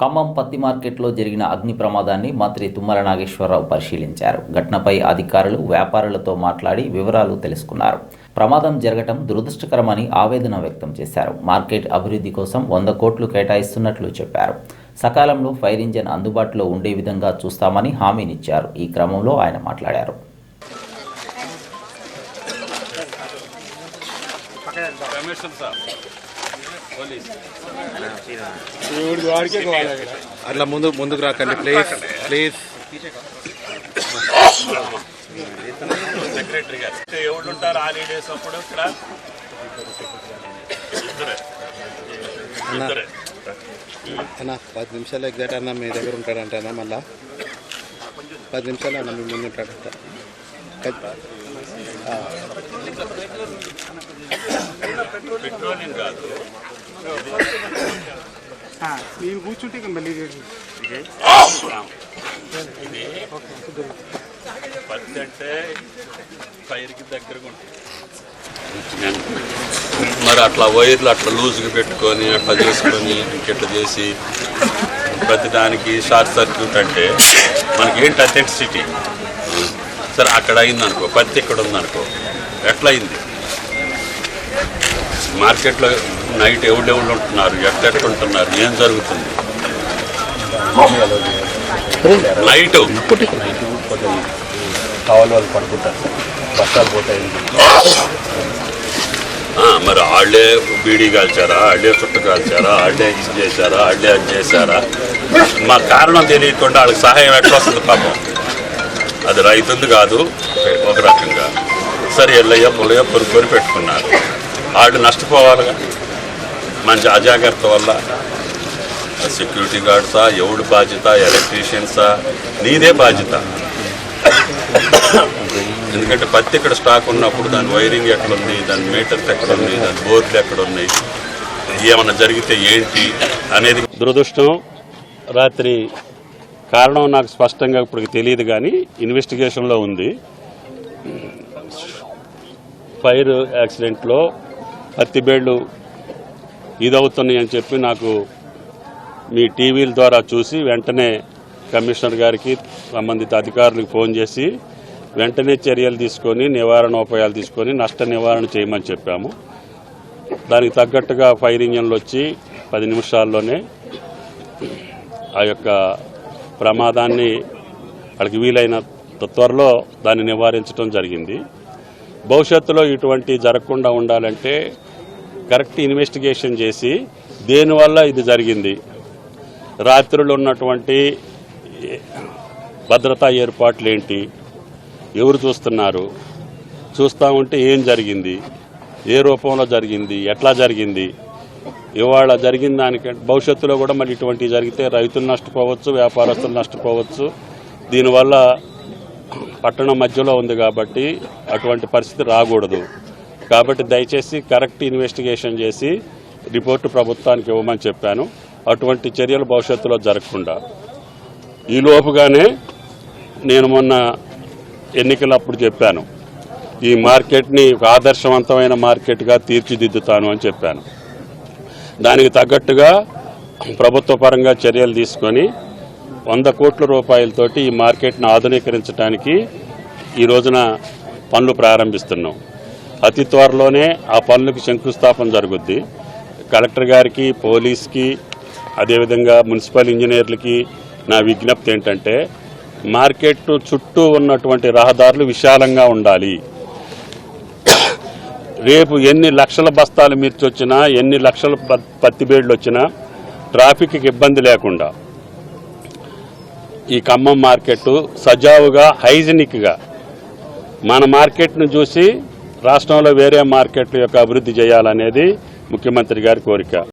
ఖమ్మం పత్తి మార్కెట్లో జరిగిన అగ్ని ప్రమాదాన్ని మంత్రి తుమ్మల నాగేశ్వరరావు పరిశీలించారు. ఘటనపై అధికారులు వ్యాపారులతో మాట్లాడి వివరాలు తెలుసుకున్నారు. ప్రమాదం జరగటం దురదృష్టకరమని ఆవేదన వ్యక్తం చేశారు. మార్కెట్ అభివృద్ధి కోసం వంద కోట్లు కేటాయిస్తున్నట్లు చెప్పారు. సకాలంలో ఫైర్ ఇంజన్ అందుబాటులో ఉండే విధంగా చూస్తామని హామీనిచ్చారు. ఈ క్రమంలో ఆయన మాట్లాడారు. అట్లా ముందు ముందుకు రాకండి ప్లీజ్ ప్లీజ్. సెక్రటరీ గారు. ఎవరు ఉంటారు హాలిడేస్ అప్పుడు ఇక్కడ? అన్న పది నిమిషాలు ఎగ్జాక్ట్ అన్న మీ దగ్గర ఉంటాడంట అన్న మళ్ళా? పది నిమిషాలు అన్న మీ ముందు ఉంటాడంట. నేను కూర్చుంటే ఇక మళ్ళీ పత్తి అంటే ఫైర్కి దగ్గరగా ఉంటుంది. మరి అట్లా వైర్లు అట్లా లూజ్గా పెట్టుకొని అట్లా చేసుకొని ఇంకెట్లా చేసి ప్రతి షార్ట్ సర్క్యూట్ అంటే మనకి ఏంటి అథెంటిసిటీ సరే అక్కడ అయింది అనుకో పత్తి ఇక్కడ ఉందనుకో ఎట్లా అయింది మార్కెట్లో నైట్ ఎవడెవడు ఉంటున్నారు ఎక్కడెక్కడ ఉంటున్నారు ఏం జరుగుతుంది? నైట్. కావాలి వాళ్ళు పడుకుంటారు. సార్ బస్తాలు పోతాయి. మరి వాళ్ళే బీడీ కాల్చారా వాళ్ళే చుట్ట కాల్చారా వాళ్ళే ఇది చేశారా వాళ్ళే అది చేశారా? మా కారణం తెలియకుండా వాళ్ళకి సహాయం ఎట్లా వస్తుంది పాపం? అది రైతుంది కాదు ఒక రకంగా. సరే ఎల్లయ్య పుల్లయ్య పొరుకొని పెట్టుకున్నారు. వాళ్ళు నష్టపోవాలిగా. మంచి అజాగ్రత్త వల్ల. సెక్యూరిటీ గార్డ్సా ఎవడు బాధ్యత ఎలక్ట్రీషియన్సా? నీదే బాధ్యత. ఎందుకంటే పత్తి ఇక్కడ స్టాక్ ఉన్నప్పుడు దాని వైరింగ్ ఎక్కడుంది దాని మీటర్స్ ఎక్కడున్నాయి దాని బోర్డులు ఎక్కడున్నాయి ఏమన్నా జరిగితే ఏంటి అనేది దురదృష్టం. రాత్రి కారణం నాకు స్పష్టంగా ఇప్పుడు తెలియదు కానీ ఇన్వెస్టిగేషన్లో ఉంది. ఫైర్ యాక్సిడెంట్లో పత్తి బేళ్ళు ఇదవుతున్నాయి అని చెప్పి నాకు మీ టీవీల ద్వారా చూసి వెంటనే కమిషనర్ గారికి సంబంధిత అధికారులకు ఫోన్ చేసి వెంటనే చర్యలు తీసుకొని నివారణ ఉపాయాలు తీసుకొని నష్ట నివారణ చేయమని చెప్పాము. దానికి తగ్గట్టుగా ఫైర్ ఇంజన్లు వచ్చి పది నిమిషాల్లోనే ఆ యొక్క ప్రమాదాన్ని వాళ్ళకి వీలైన త్వరలో దాన్ని నివారించడం జరిగింది. భవిష్యత్తులో ఇటువంటి జరగకుండా ఉండాలంటే కరెక్ట్ ఇన్వెస్టిగేషన్ చేసి దేనివల్ల ఇది జరిగింది? రాత్రులు ఉన్నటువంటి భద్రతా ఏర్పాట్లు ఏంటి ఎవరు చూస్తున్నారు? చూస్తూ ఉంటే ఏం జరిగింది? ఏ రూపంలో జరిగింది? ఎట్లా జరిగింది? ఇవాళ జరిగిన దానికంటే భవిష్యత్తులో కూడా మళ్ళీ ఇటువంటివి జరిగితే రైతులు నష్టపోవచ్చు వ్యాపారస్తులు నష్టపోవచ్చు. దీనివల్ల పట్టణం మధ్యలో ఉంది కాబట్టి అటువంటి పరిస్థితి రాకూడదు. కాబట్టి దయచేసి కరెక్ట్ ఇన్వెస్టిగేషన్ చేసి రిపోర్టు ప్రభుత్వానికి ఇవ్వమని చెప్పాను. అటువంటి చర్యలు భవిష్యత్తులో జరగకుండా. ఈ లోపుగానే నేను మొన్న ఎన్నికలప్పుడు చెప్పాను. ఈ మార్కెట్ని ఒక ఆదర్శవంతమైన మార్కెట్గా తీర్చిదిద్దుతాను అని చెప్పాను. దానికి తగ్గట్టుగా ప్రభుత్వ పరంగా చర్యలు తీసుకొని వంద కోట్ల రూపాయలతోటి ఈ మార్కెట్ను ఆధునీకరించడానికి ఈ రోజున పనులు ప్రారంభిస్తున్నాం. అతి త్వరలోనే ఆ పనులకు శంకుస్థాపన జరుగుద్ది. కలెక్టర్ గారికి పోలీస్కి అదేవిధంగా మున్సిపల్ ఇంజనీర్లకి నా విజ్ఞప్తి ఏంటంటే మార్కెట్ చుట్టూ ఉన్నటువంటి రహదారులు విశాలంగా ఉండాలి. రేపు ఎన్ని లక్షల బస్తాలు మిర్చి వచ్చినా ఎన్ని లక్షల పత్తి బేడ్లు వచ్చినా ట్రాఫిక్కి ఇబ్బంది లేకుండా. ఈ ఖమ్మం మార్కెట్ సజావుగా హైజినిక్గా మన మార్కెట్ను చూసి రాష్ట్రంలో వేరే మార్కెట్ల యొక్క అభివృద్ధి చేయాలనేది ముఖ్యమంత్రి గారి కోరిక.